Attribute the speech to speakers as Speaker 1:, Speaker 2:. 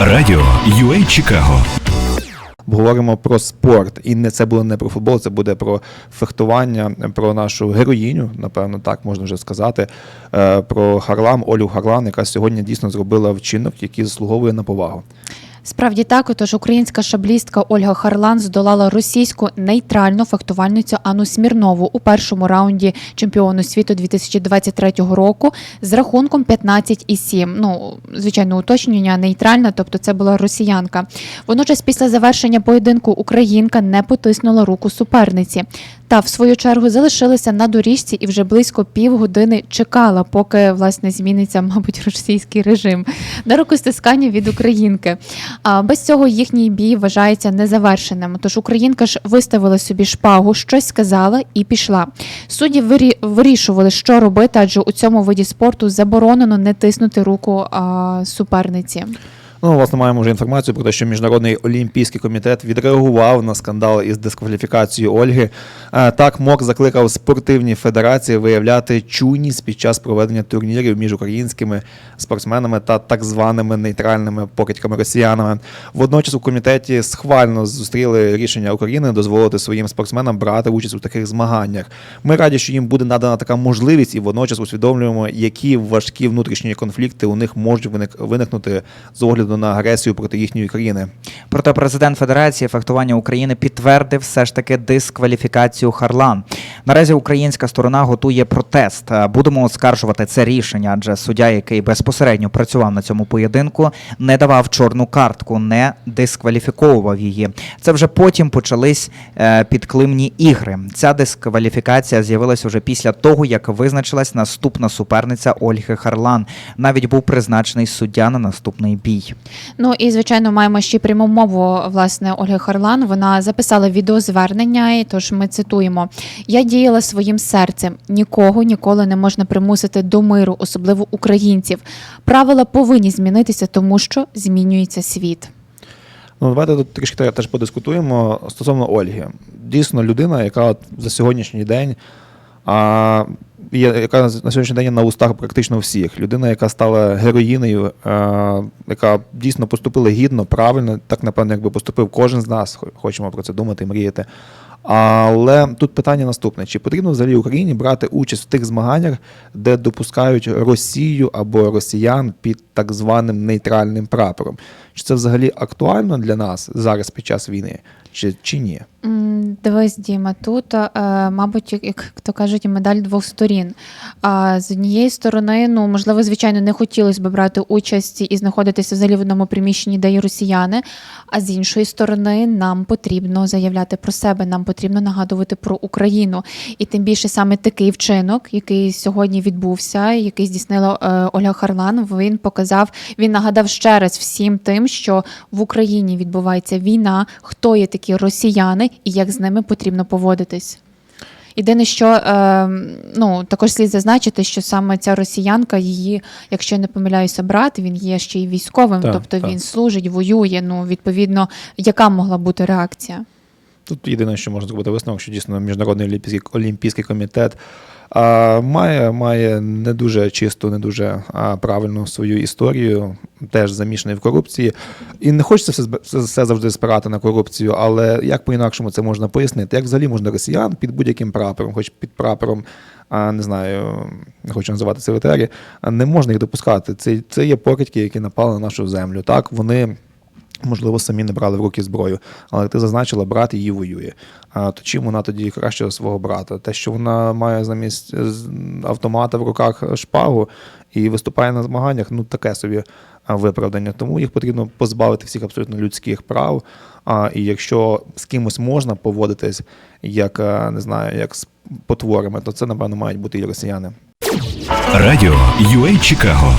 Speaker 1: Радіо UA Чикаго.
Speaker 2: Говоримо про спорт, і не це буде не про футбол, це буде про фехтування, про нашу героїню, напевно, так можна вже сказати. е, Про Харлам, Олю Харлан, яка сьогодні дійсно зробила вчинок, який заслуговує на повагу.
Speaker 3: Справді так, отож українська шаблістка Ольга Харлан здолала російську нейтральну фехтувальницю Анну Смірнову у першому раунді чемпіону світу 2023 року з рахунком 15,7. Ну, звичайно, уточнення нейтральна, тобто це була росіянка. Водночас, після завершення поєдинку, українка не потиснула руку суперниці. Та в свою чергу залишилася на доріжці і вже близько півгодини чекала, поки власне зміниться, мабуть, російський режим на рукостискання від українки. А без цього їхній бій вважається незавершеним. Тож українка ж виставила собі шпагу, щось сказала і пішла. Судді вирі- вирішували, що робити, адже у цьому виді спорту заборонено не тиснути руку а, суперниці.
Speaker 2: Ну, власне, маємо вже інформацію про те, що Міжнародний олімпійський комітет відреагував на скандал із дискваліфікацією Ольги. Е, Так, МОК закликав спортивні федерації виявляти чуйність під час проведення турнірів між українськими спортсменами та так званими нейтральними покидьками росіянами. Водночас у комітеті схвально зустріли рішення України дозволити своїм спортсменам брати участь у таких змаганнях. Ми раді, що їм буде надана така можливість, і водночас усвідомлюємо, які важкі внутрішні конфлікти у них можуть виник- виникнути з огляду на агресію проти їхньої країни.
Speaker 4: Проте президент Федерації фехтування України підтвердив все ж таки дискваліфікацію Харлан. Наразі українська сторона готує протест. Е, Будемо оскаржувати це рішення, адже суддя, який безпосередньо працював на цьому поєдинку, не давав чорну картку, не дискваліфіковував її. Це вже потім почались е, підклимні ігри. Ця дискваліфікація з'явилася вже після того, як визначилась наступна суперниця Ольги Харлан. Навіть був призначений суддя на наступний бій.
Speaker 3: Ну і звичайно, маємо ще пряму мову власне Ольги Харлан. Вона записала відеозвернення, і тож ми цитуємо: Я діяла своїм серцем. Нікого ніколи не можна примусити до миру, особливо українців. Правила повинні змінитися, тому що змінюється світ.
Speaker 2: Ну, давайте тут трішки теж подискутуємо стосовно Ольги. Дійсно, людина, яка от за сьогоднішній день. А, яка на сьогоднішній день є на устах практично всіх. Людина, яка стала героїнею, е, яка дійсно поступила гідно, правильно, так напевно, якби поступив кожен з нас, хо- хочемо про це думати і мріяти. Але тут питання наступне: чи потрібно взагалі Україні брати участь в тих змаганнях, де допускають Росію або росіян під так званим нейтральним прапором? Чи це взагалі актуально для нас зараз під час війни, чи, чи ні?
Speaker 3: Дивись, Діма, тут, е, мабуть, як- то кажуть, медаль двох сторін. А з однієї сторони, ну можливо, звичайно, не хотілося б брати участь і знаходитися взагалі в одному приміщенні, де є росіяни. А з іншої сторони, нам потрібно заявляти про себе, нам потрібно нагадувати про Україну. І тим більше саме такий вчинок, який сьогодні відбувся, який здійснила е, Ольга Харлан, він показав, він нагадав ще раз всім тим, що в Україні відбувається війна, хто є такі росіяни і як з ними потрібно поводитись. Єдине, що е, ну також слід зазначити, що саме ця росіянка, її, якщо я не помиляюся, брат, він є ще й військовим,
Speaker 2: Так,
Speaker 3: тобто
Speaker 2: так.
Speaker 3: він служить, воює. Ну, відповідно, яка могла бути реакція?
Speaker 2: Тут єдине, що можна зробити висновок, що дійсно Міжнародний олімпійський, олімпійський комітет має, має не дуже чисту, не дуже правильну свою історію, теж замішаний в корупції. І не хочеться все, все, завжди спирати на корупцію, але як по-інакшому це можна пояснити? Як взагалі можна росіян під будь-яким прапором, хоч під прапором. Не знаю, не хочу називати це в не можна їх допускати. Це, це є покидьки, які напали на нашу землю. Так, вони Можливо, самі не брали в руки зброю, але ти зазначила, брат її воює. А то чим вона тоді краще за свого брата? Те, що вона має замість е, автомата в руках шпагу і виступає на змаганнях, ну таке собі виправдання. Тому їх потрібно позбавити всіх абсолютно людських прав. А і якщо з кимось можна поводитись як е, не знаю, як з потворами, то це напевно мають бути і росіяни.
Speaker 1: Радіо UA Чикаго.